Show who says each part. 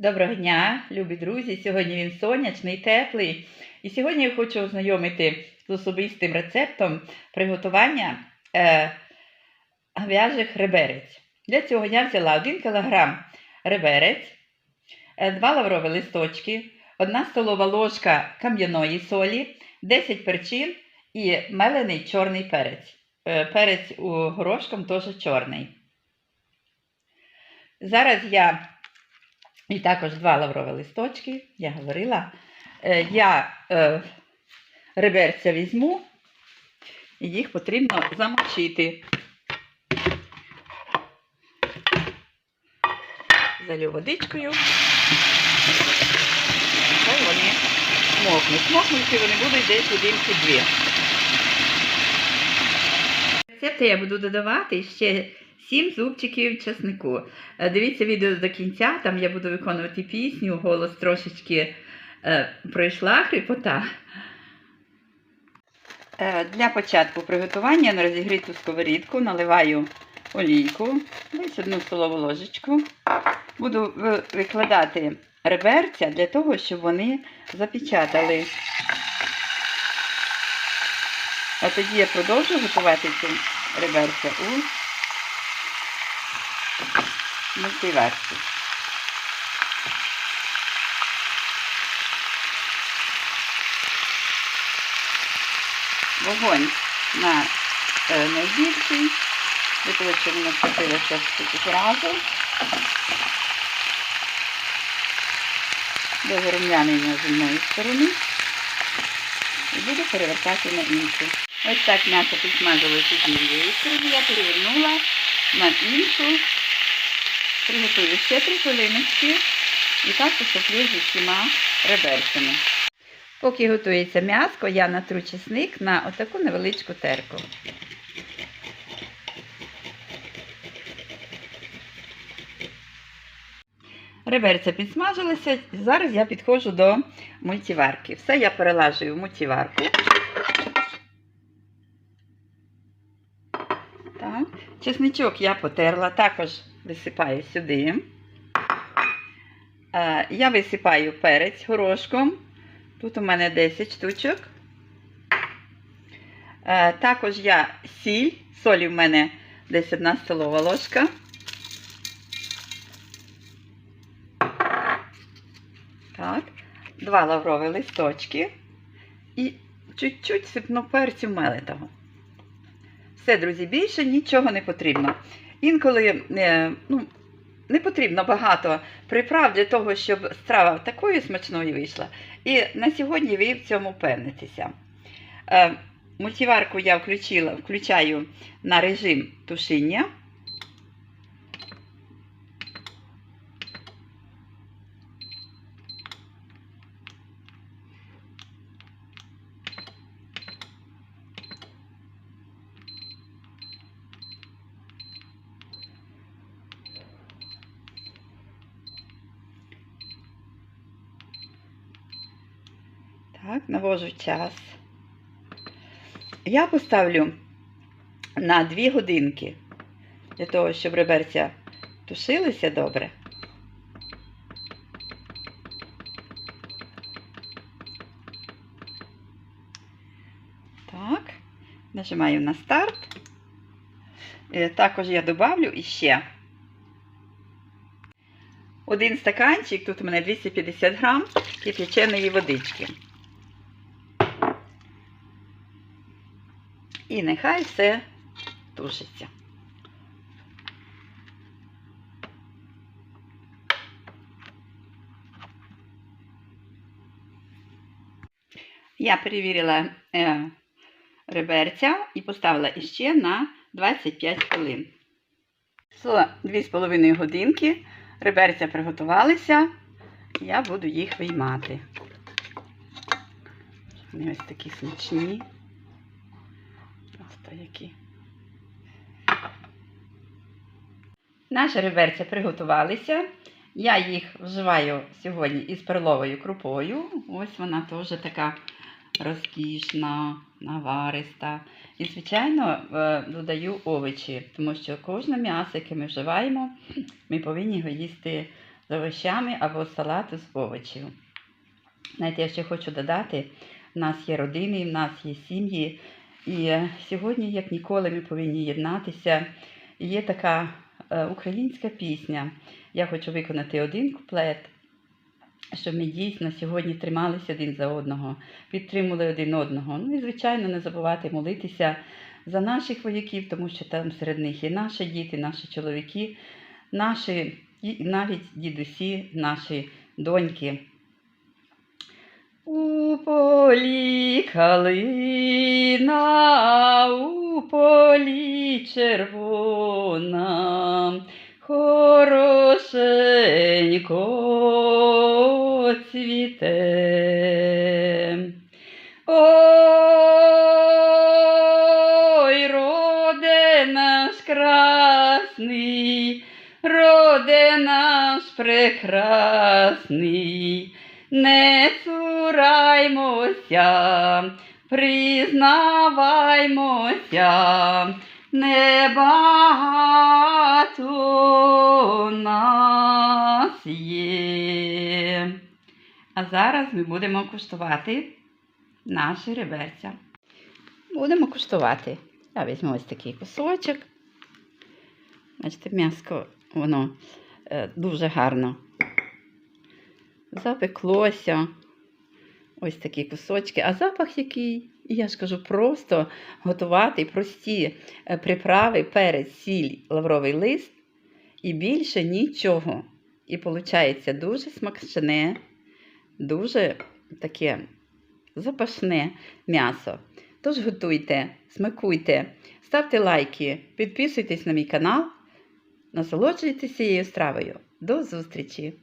Speaker 1: Доброго дня, любі друзі! Сьогодні він сонячний, теплий. І сьогодні я хочу ознайомити з особистим рецептом приготування е, говяжих реберець. Для цього я взяла 1 кг реберець, 2 лаврові листочки, 1 столова ложка кам'яної солі, 10 перчин і мелений чорний перець. Е, перець у горошком теж чорний. Зараз я і також два лаврові листочки, я говорила. Е, Я е, реберця візьму, і їх потрібно замочити. Залю водичкою. Хай вони мокнуть. Мокнути вони будуть десь годинки дві. Рецепти я буду додавати ще 7 зубчиків чеснику. Е, Дивіться відео до кінця, там я буду виконувати пісню, голос трошечки е, пройшла хрипота. Е, для початку приготування на розігріту сковорідку наливаю олійку, десь одну столову ложечку. Буду викладати реберця для того, щоб вони запечатали. А тоді я продовжу готувати ці реберця у мультиварці. Вогонь на е, найбільший, воно вкотилося таки разом. До зарум'янення з одної сторони. І буду перевертати на іншу. Ось так м'ясо підсмажилося з однієї сторони. Я перевернула на іншу. Приготую ще три хвилиночки і так посоплю з усіма реберцями. Поки готується м'яско, я натру чесник на отаку невеличку терку. Реберця підсмажилися, зараз я підходжу до мультиварки. Все я перелажую в мультиварку. Так. Чесничок я потерла, також висипаю сюди. Е, Я висипаю перець горошком. Тут у мене 10 штучок. Е, Також я сіль, солі в мене десь одна столова ложка. Так, два лаврові листочки і чуть-чуть сипну перцю мелитого. Все, друзі, більше нічого не потрібно. Інколи е, ну, не потрібно багато приправ для того, щоб страва такою смачною вийшла. І на сьогодні ви в цьому впевнитеся. Е, мультиварку я включила, включаю на режим тушіння. Так, навожу час. Я поставлю на 2 годинки для того, щоб реберця тушилися добре. Так, нажимаю на старт. Е, Також я добавлю іще один стаканчик, тут у мене 250 грам кип'яченої водички. І нехай все тушиться. Я перевірила е, реберця і поставила іще на 25 хвилин. Пройшло 2,5 годинки. Реберця приготувалися, я буду їх виймати. Вони ось такі смачні. Просто які. Наші реберця приготувалися. Я їх вживаю сьогодні із перловою крупою. Ось вона теж така розкішна, навариста. І, звичайно, е, додаю овочі, тому що кожне м'ясо, яке ми вживаємо, ми повинні його їсти з овощами або салату з овочів. Знаєте, я ще хочу додати, в нас є родини, в нас є сім'ї, і сьогодні, як ніколи, ми повинні єднатися. Є така е, українська пісня. Я хочу виконати один куплет, щоб ми дійсно сьогодні трималися один за одного, підтримували один одного. Ну і, звичайно, не забувати молитися за наших вояків, тому що там серед них є наші діти, наші чоловіки, наші і навіть дідусі, наші доньки. У полі калина, у полі червона, хорошенько цвіте. Ой, роде наш красний, роде наш прекрасний, не цураймося, признаваймося, небагато нас є. А зараз ми будемо куштувати наші реберця. Будемо куштувати. Я візьму ось такий кусочок. Бачите, м'яско, воно е, дуже гарно запеклося. Ось такі кусочки. А запах який? І я ж кажу, просто готувати прості е, приправи, перець, сіль, лавровий лист і більше нічого. І виходить дуже смачне, дуже таке запашне м'ясо. Тож готуйте, смакуйте, ставте лайки, підписуйтесь на мій канал, насолоджуйтесь цією стравою. До зустрічі!